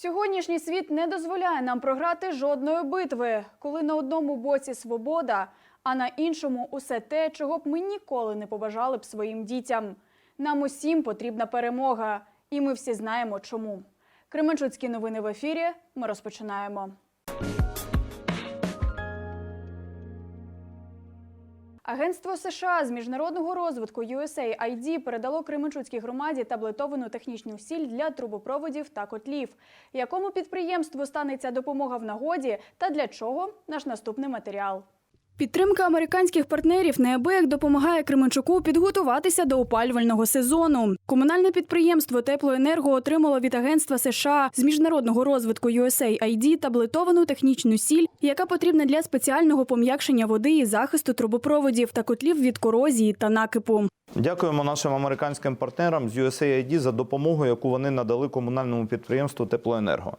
Сьогоднішній світ не дозволяє нам програти жодної битви, коли на одному боці свобода, а на іншому усе те, чого б ми ніколи не побажали б своїм дітям. Нам усім потрібна перемога, і ми всі знаємо чому. Кременчуцькі новини в ефірі. Ми розпочинаємо. Агентство США з міжнародного розвитку USAID передало Кременчуцькій громаді таблетовану технічну сіль для трубопроводів та котлів. Якому підприємству станеться допомога в нагоді та для чого наш наступний матеріал. Підтримка американських партнерів неабияк допомагає Кременчуку підготуватися до опалювального сезону. Комунальне підприємство Теплоенерго отримало від агентства США з міжнародного розвитку USAID таблетовану технічну сіль, яка потрібна для спеціального пом'якшення води і захисту трубопроводів та котлів від корозії та накипу. Дякуємо нашим американським партнерам з USAID за допомогу, яку вони надали комунальному підприємству Теплоенерго.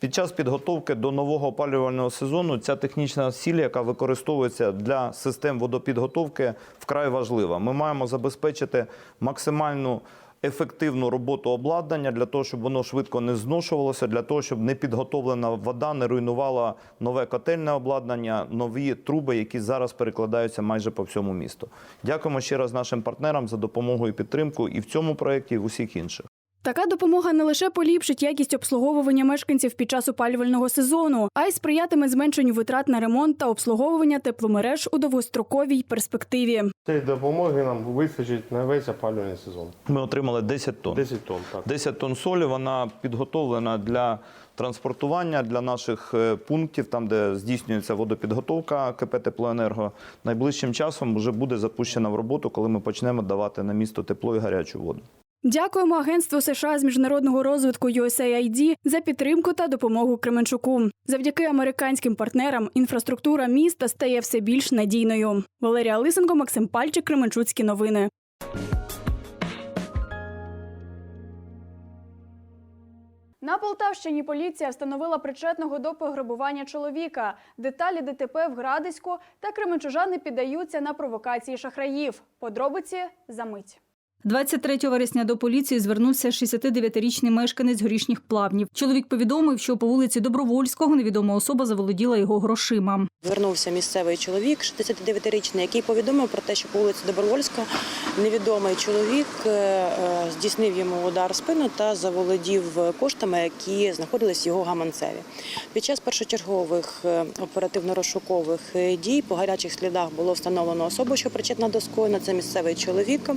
Під час підготовки до нового опалювального сезону ця технічна сіль, яка використовується для систем водопідготовки, вкрай важлива. Ми маємо забезпечити максимальну ефективну роботу обладнання для того, щоб воно швидко не зношувалося, для того, щоб непідготовлена вода не руйнувала нове котельне обладнання, нові труби, які зараз перекладаються майже по всьому місту. Дякуємо ще раз нашим партнерам за допомогу і підтримку і в цьому проєкті, і в усіх інших. Така допомога не лише поліпшить якість обслуговування мешканців під час опалювального сезону, а й сприятиме зменшенню витрат на ремонт та обслуговування тепломереж у довгостроковій перспективі. Цієї допомоги нам вистачить на весь опалювальний сезон. Ми отримали 10 тонн. 10 тонн, так. 10 тонн солі вона підготовлена для транспортування для наших е, пунктів, там де здійснюється водопідготовка КП Теплоенерго. Найближчим часом вже буде запущена в роботу, коли ми почнемо давати на місто тепло і гарячу воду. Дякуємо агентству США з міжнародного розвитку USAID за підтримку та допомогу Кременчуку. Завдяки американським партнерам інфраструктура міста стає все більш надійною. Валерія Лисенко, Максим Пальчик, Кременчуцькі новини. На Полтавщині поліція встановила причетного до пограбування чоловіка. Деталі ДТП в Градиську та кременчужани піддаються на провокації шахраїв. Подробиці за мить. 23 вересня до поліції звернувся 69-річний мешканець горішніх плавнів. Чоловік повідомив, що по вулиці Добровольського невідома особа заволоділа його грошима. Звернувся місцевий чоловік, 69-річний, який повідомив про те, що по вулиці Добровольська невідомий чоловік е, е, здійснив йому удар в спину та заволодів коштами, які знаходились в його гаманцеві. Під час першочергових е, оперативно-розшукових дій по гарячих слідах було встановлено особу, що причетна до скоєння. Це місцевий чоловік.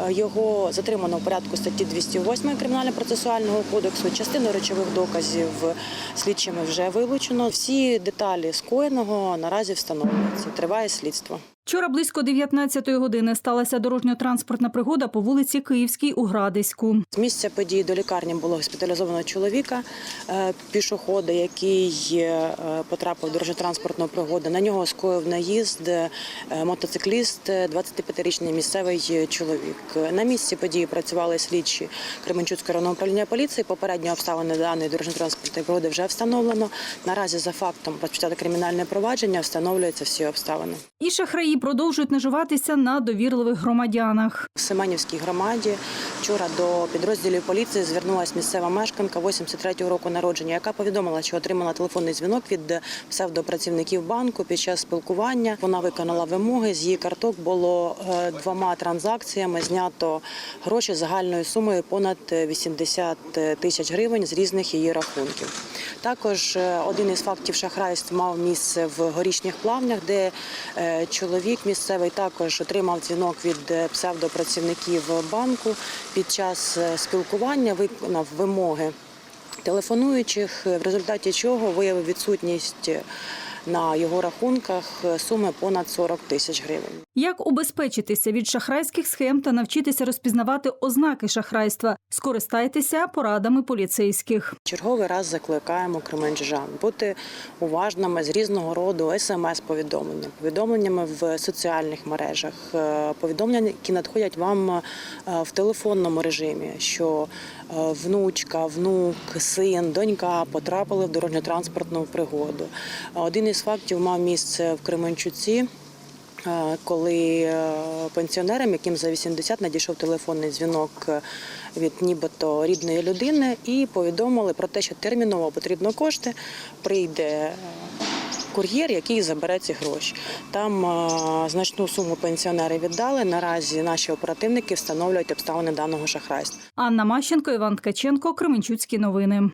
Е, Його затримано в порядку статті 208 Кримінально-процесуального кодексу. Частину речових доказів слідчими вже вилучено. Всі деталі скоєного наразі встановлюються. Триває слідство. Вчора близько 19-ї години сталася дорожньо-транспортна пригода по вулиці Київській у Градиську. З місця події до лікарні було госпіталізовано чоловіка е, пішохода, який е, потрапив в дорожньо-транспортну пригоду. На нього скоїв наїзд е, мотоцикліст, е, 25-річний місцевий чоловік. На місці події працювали слідчі Кременчуцького районного управління поліції. Попередні обставини даної дорожньо-транспортної пригоди вже встановлено. Наразі за фактом розпочато кримінальне провадження, встановлюються всі обставини. І шахраї продовжують наживатися на довірливих громадянах. В Семенівській громаді вчора до підрозділів поліції звернулася місцева мешканка 83-го року народження, яка повідомила, що отримала телефонний дзвінок від псевдопрацівників банку під час спілкування. Вона виконала вимоги. З її карток було е, двома транзакціями знято гроші загальною сумою понад 80 тисяч гривень з різних її рахунків. Також е, один із фактів шахрайств мав місце в горішніх плавнях, де е, чоловік місцевий також отримав дзвінок від е, псевдопрацівників банку. Під час е, спілкування виконав вимоги телефонуючих, в результаті чого виявив відсутність на його рахунках суми понад 40 тисяч гривень. Як убезпечитися від шахрайських схем та навчитися розпізнавати ознаки шахрайства? Скористайтеся порадами поліцейських. Черговий раз закликаємо кременчужан бути уважними з різного роду смс-повідомленнями, повідомленнями в соціальних мережах, е, повідомлення, які надходять вам е, в телефонному режимі, що е, внучка, внук, син, донька потрапили в дорожньо-транспортну пригоду. Один із фактів мав місце в Кременчуці. Коли е, пенсіонерам, яким за 80 надійшов телефонний дзвінок е, від нібито рідної людини, і повідомили про те, що терміново потрібно кошти, прийде. е, Кур'єр, який забере ці гроші. Там значну суму пенсіонери віддали. Наразі наші оперативники встановлюють обставини даного шахрайства. Анна Мащенко, Іван Ткаченко, Кременчуцькі новини.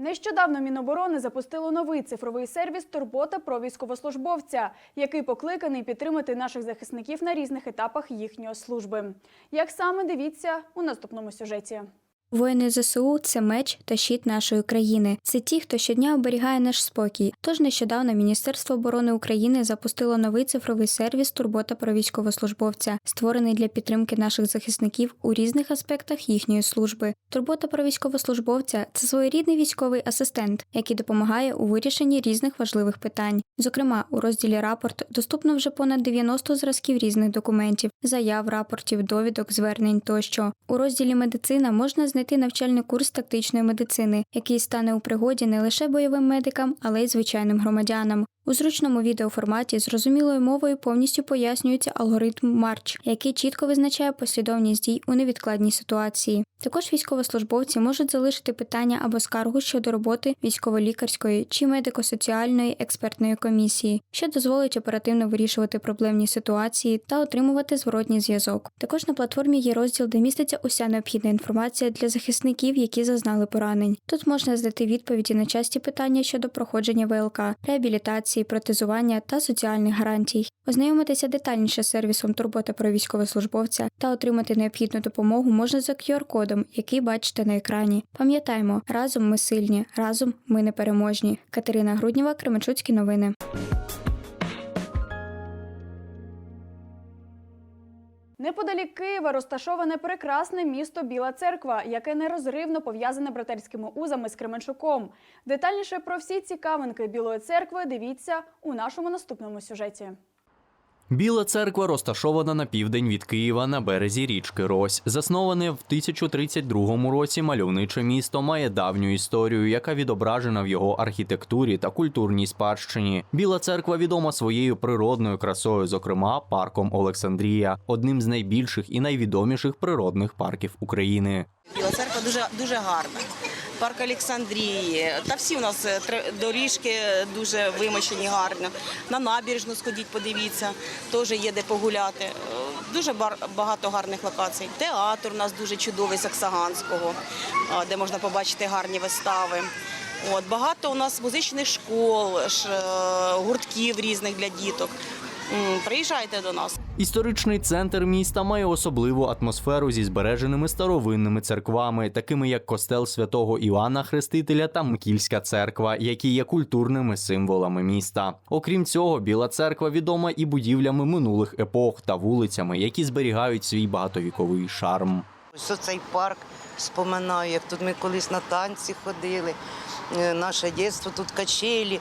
Нещодавно Міноборони запустило новий цифровий сервіс Турбота про військовослужбовця, який покликаний підтримати наших захисників на різних етапах їхньої служби. Як саме дивіться у наступному сюжеті. Воїни ЗСУ це меч та щит нашої країни. Це ті, хто щодня оберігає наш спокій. Тож нещодавно Міністерство оборони України запустило новий цифровий сервіс Турбота про військовослужбовця, створений для підтримки наших захисників у різних аспектах їхньої служби. Турбота про військовослужбовця це своєрідний військовий асистент, який допомагає у вирішенні різних важливих питань. Зокрема, у розділі рапорт доступно вже понад 90 зразків різних документів, заяв, рапортів, довідок, звернень тощо. У розділі медицина можна знайти навчальний курс тактичної медицини, який стане у пригоді не лише бойовим медикам, але й звичайним громадянам. У зручному відеоформаті зрозумілою мовою повністю пояснюється алгоритм Марч, який чітко визначає послідовність дій у невідкладній ситуації. Також військовослужбовці можуть залишити питання або скаргу щодо роботи військово-лікарської чи медико-соціальної експертної комісії, що дозволить оперативно вирішувати проблемні ситуації та отримувати зворотній зв'язок. Також на платформі є розділ, де міститься уся необхідна інформація для захисників, які зазнали поранень. Тут можна знайти відповіді на часті питання щодо проходження ВЛК, реабілітації, протезування та соціальних гарантій. Ознайомитися детальніше з сервісом Турбота про військовослужбовця та отримати необхідну допомогу можна за QR-кодом, який бачите на екрані. Пам'ятаймо, разом ми сильні, разом ми непереможні. Катерина Груднєва, Кременчуцькі новини. Неподалік Києва розташоване прекрасне місто Біла Церква, яке нерозривно пов'язане братерськими узами з Кременчуком. Детальніше про всі цікавинки Білої церкви дивіться у нашому наступному сюжеті. Біла церква розташована на південь від Києва на березі річки Рось. Засноване в 1032 році мальовниче місто має давню історію, яка відображена в його архітектурі та культурній спадщині. Біла церква відома своєю природною красою, зокрема парком Олександрія, одним з найбільших і найвідоміших природних парків України. Біла церква дуже дуже гарна. Парк Олександрії. Та всі у нас е, доріжки дуже вимощені гарно. На набережну сходіть, подивіться, теж є де погуляти. Е, Дуже багато гарних локацій. Театр у нас дуже чудовий Саксаганського, а, де можна побачити гарні вистави. От, багато у нас музичних школ, е, гуртків різних для діток. Приїжджайте до нас. Історичний центр міста має особливу атмосферу зі збереженими старовинними церквами, такими як костел святого Іоанна Хрестителя та Мкільська церква, які є культурними символами міста. Окрім цього, Біла церква відома і будівлями минулих епох та вулицями, які зберігають свій багатовіковий шарм. Ось цей парк споминаю, як тут ми колись на танці ходили, е, наше дитинство, тут качелі.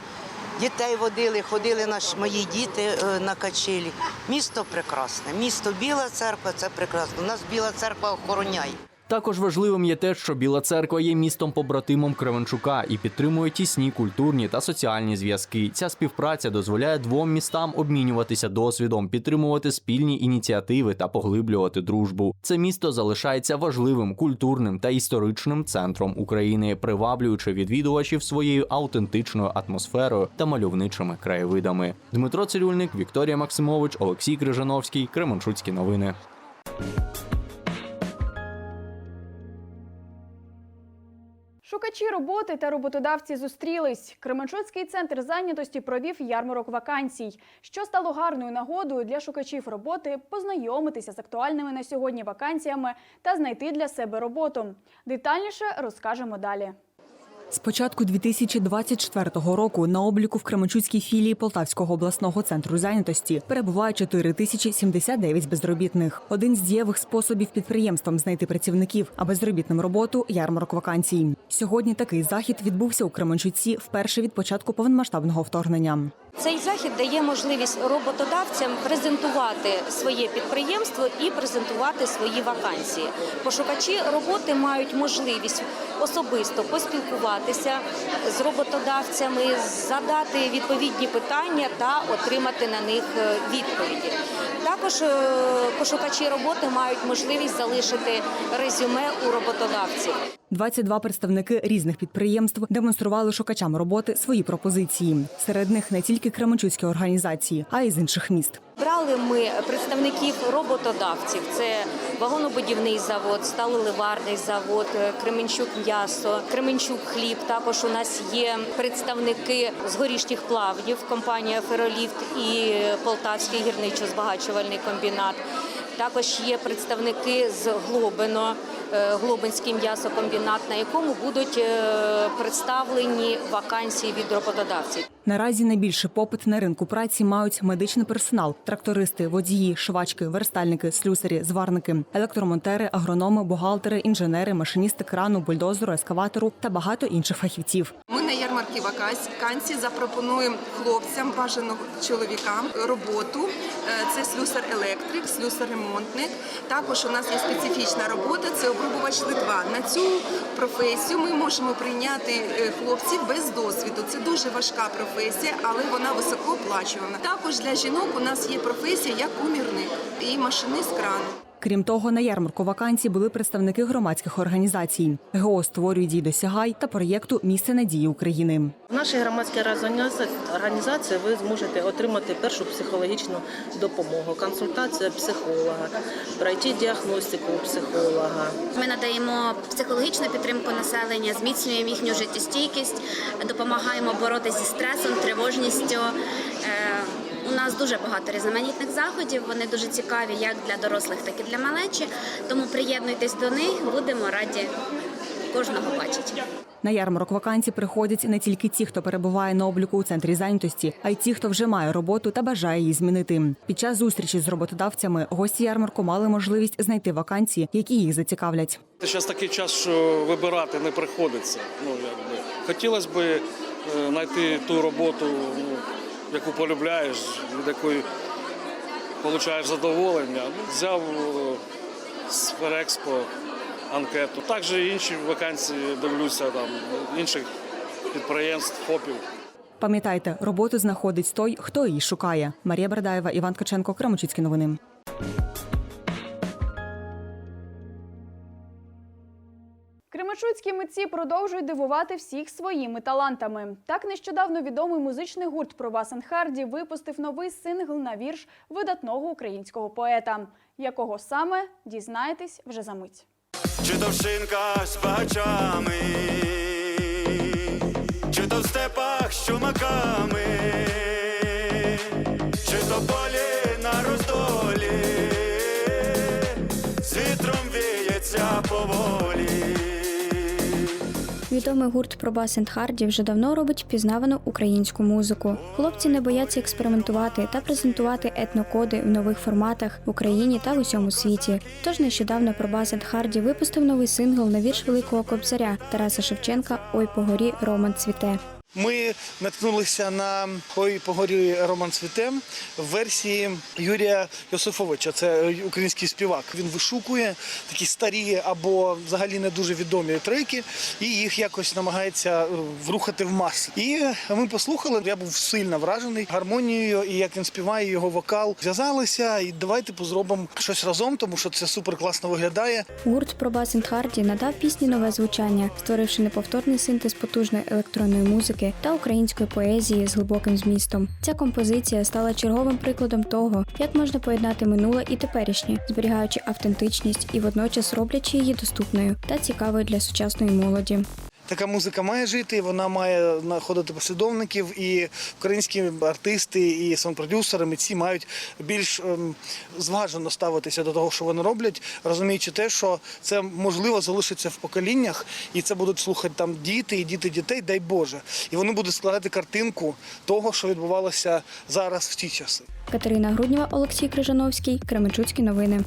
Дітей водили, ходили наші мої діти е, на качелі. Місто прекрасне. Місто Біла церква це прекрасно. У нас Біла церква охороняє. Також важливим є те, що Біла церква є містом побратимом Кременчука і підтримує тісні культурні та соціальні зв'язки. Ця співпраця дозволяє двом містам обмінюватися досвідом, підтримувати спільні ініціативи та поглиблювати дружбу. Це місто залишається важливим культурним та історичним центром України, приваблюючи відвідувачів своєю автентичною атмосферою та мальовничими краєвидами. Дмитро Цирюльник, Вікторія Максимович, Олексій Крижановський, Кременчуцькі новини. Шукачі роботи та роботодавці зустрілись. Кременчуцький центр зайнятості провів ярмарок вакансій, що стало гарною нагодою для шукачів роботи познайомитися з актуальними на сьогодні вакансіями та знайти для себе роботу. Детальніше розкажемо далі. З початку 2024 року на обліку в Кременчуцькій філії Полтавського обласного центру зайнятості перебуває 4079 безробітних. Один з дієвих способів підприємствам знайти працівників, а безробітним роботу ярмарок вакансій. Сьогодні такий захід відбувся у Кременчуці вперше від початку повномасштабного вторгнення. Цей захід дає можливість роботодавцям презентувати своє підприємство і презентувати свої вакансії. Пошукачі роботи мають можливість особисто поспілкуватися з роботодавцями, задати відповідні питання та отримати на них е, відповіді. Також е, пошукачі роботи мають можливість залишити резюме у роботодавців. 22 представники різних підприємств демонстрували шукачам роботи свої пропозиції. Серед них не тільки кременчуцькі організації, а й з інших міст. Брали ми представників роботодавців: це вагонобудівний завод, сталеливарний завод, е, Кременчук м'ясо, Кременчук хліб. Також у нас є представники з горішніх плавнів, компанія Фероліфт і Полтавський гірничо-збагачувальний комбінат. Також є представники з Глобино, е, Глобинський м'ясокомбінат, на якому будуть е, представлені вакансії від роботодавців. Наразі найбільший попит на ринку праці мають медичний персонал, трактористи, водії, швачки, верстальники, слюсарі, зварники, електромонтери, агрономи, бухгалтери, інженери, машиністи крану, бульдозеру, ескаватору та багато інших фахівців. Ми на ярмарці вакансій запропонуємо хлопцям, бажано чоловікам роботу. Е, Це слюсар-електрик, слюсар-ремонтник. Також у нас є специфічна робота, це обрубувач литва. На цю професію ми можемо прийняти е, хлопців без досвіду. Це дуже важка професія, але вона високооплачувана. Також для жінок у нас є професія як кумірник і машинист крану. Крім того, на ярмарку вакансій були представники громадських організацій. ГО створює дій досягай та проєкту Місце надії України. В нашій громадській організації- організації ви зможете отримати першу психологічну допомогу, консультацію психолога, пройти діагностику психолога. Ми надаємо психологічну підтримку населення, зміцнюємо їхню життєстійкість, допомагаємо боротися зі стресом, тривожністю. У нас дуже багато різноманітних заходів. Вони дуже цікаві як для дорослих, так і для малечі. Тому приєднуйтесь до них, будемо раді кожного бачити. На ярмарок вакансій приходять не тільки ті, хто перебуває на обліку у центрі зайнятості, а й ті, хто вже має роботу та бажає її змінити. Під час зустрічі з роботодавцями гості ярмарку мали можливість знайти вакансії, які їх зацікавлять. Зараз такий час, що вибирати не приходиться. Ну, якби. Хотілося б е, знайти ту роботу, ну, яку полюбляєш, від якої отримуєш задоволення. Ну, взяв е, з Ферекспо анкету. Також інші вакансії дивлюся там інших підприємств, ФОПів. Пам'ятайте, роботу знаходить той, хто її шукає. Марія Бердаєва, Іван Каченко, Крамочицькі новини. Кременчуцькі митці продовжують дивувати всіх своїми талантами. Так нещодавно відомий музичний гурт Пробас Харді випустив новий сингл на вірш видатного українського поета. Якого саме дізнаєтесь вже за мить. Чи то в шинках з багачами, чи то в степах з чумаками, Відомий гурт Пробас Харді вже давно робить впізнавану українську музику. Хлопці не бояться експериментувати та презентувати етнокоди в нових форматах в Україні та в усьому світі. Тож нещодавно Пробас Харді випустив новий сингл на вірш Великого Кобзаря Тараса Шевченка Ой по горі Роман цвіте. Ми наткнулися на «Ой по Роман Цвітем в версії Юрія Йосифовича. Це український співак. Він вишукує такі старі або взагалі не дуже відомі треки, і їх якось намагається е, врухати в маси. І ми послухали. Я був сильно вражений гармонією і як він співає його вокал. Зв'язалися і давайте позробимо щось разом, тому що це супер класно виглядає. Гурт про Пробас Харді надав пісні нове звучання, створивши неповторний синтез потужної електронної музики та української поезії з глибоким змістом. Ця композиція стала черговим прикладом того, як можна поєднати минуле і теперішнє, зберігаючи автентичність і водночас роблячи її доступною та цікавою для сучасної молоді. Така музика має жити, вона має знаходити послідовників, і українські артисти і сон-продюсери, митці мають більш ем, зважено ставитися до того, що вони роблять, розуміючи те, що це можливо залишиться в поколіннях, і це будуть слухати там діти і діти дітей, дай Боже. І вони будуть складати картинку того, що відбувалося зараз в ті часи. Катерина Груднєва, Олексій Крижановський, Кременчуцькі новини.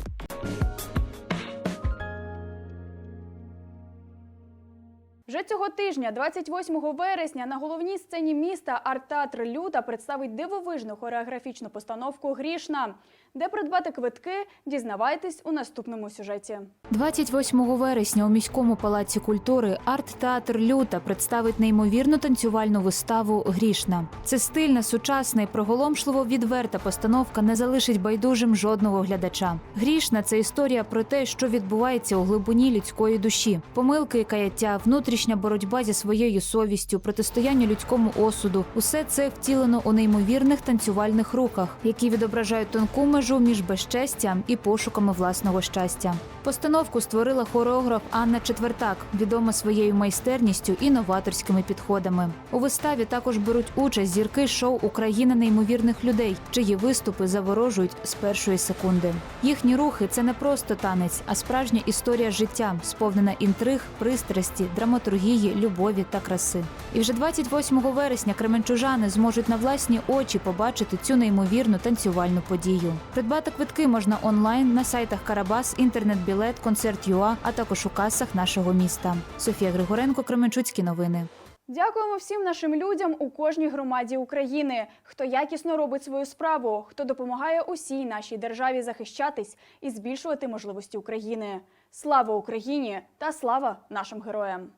Вже цього тижня, 28 вересня, на головній сцені міста арт-театр Люта представить дивовижну хореографічну постановку Грішна. Де придбати квитки, дізнавайтесь у наступному сюжеті. 28 вересня у міському палаці культури арт-театр Люта представить неймовірну танцювальну виставу Грішна. Це стильна, сучасна і проголомшливо відверта постановка не залишить байдужим жодного глядача. Грішна це історія про те, що відбувається у глибині людської душі, помилки і каяття, внутрішня боротьба зі своєю совістю, протистояння людському осуду. Усе це втілено у неймовірних танцювальних руках, які відображають тонку межу між безчестям і пошуками власного щастя. Постановку створила хореограф Анна Четвертак, відома своєю майстерністю і новаторськими підходами. У виставі також беруть участь зірки шоу Україна неймовірних людей, чиї виступи заворожують з першої секунди. Їхні рухи це не просто танець, а справжня історія життя, сповнена інтриг, пристрасті, драматургії, любові та краси. І вже 28 вересня кременчужани зможуть на власні очі побачити цю неймовірну танцювальну подію. Придбати квитки можна онлайн на сайтах Карабас, інтернет-білет, концерт ЮА, а також у касах нашого міста. Софія Григоренко, Кременчуцькі новини. Дякуємо всім нашим людям у кожній громаді України, хто якісно робить свою справу, хто допомагає усій нашій державі захищатись і збільшувати можливості України. Слава Україні та слава нашим героям!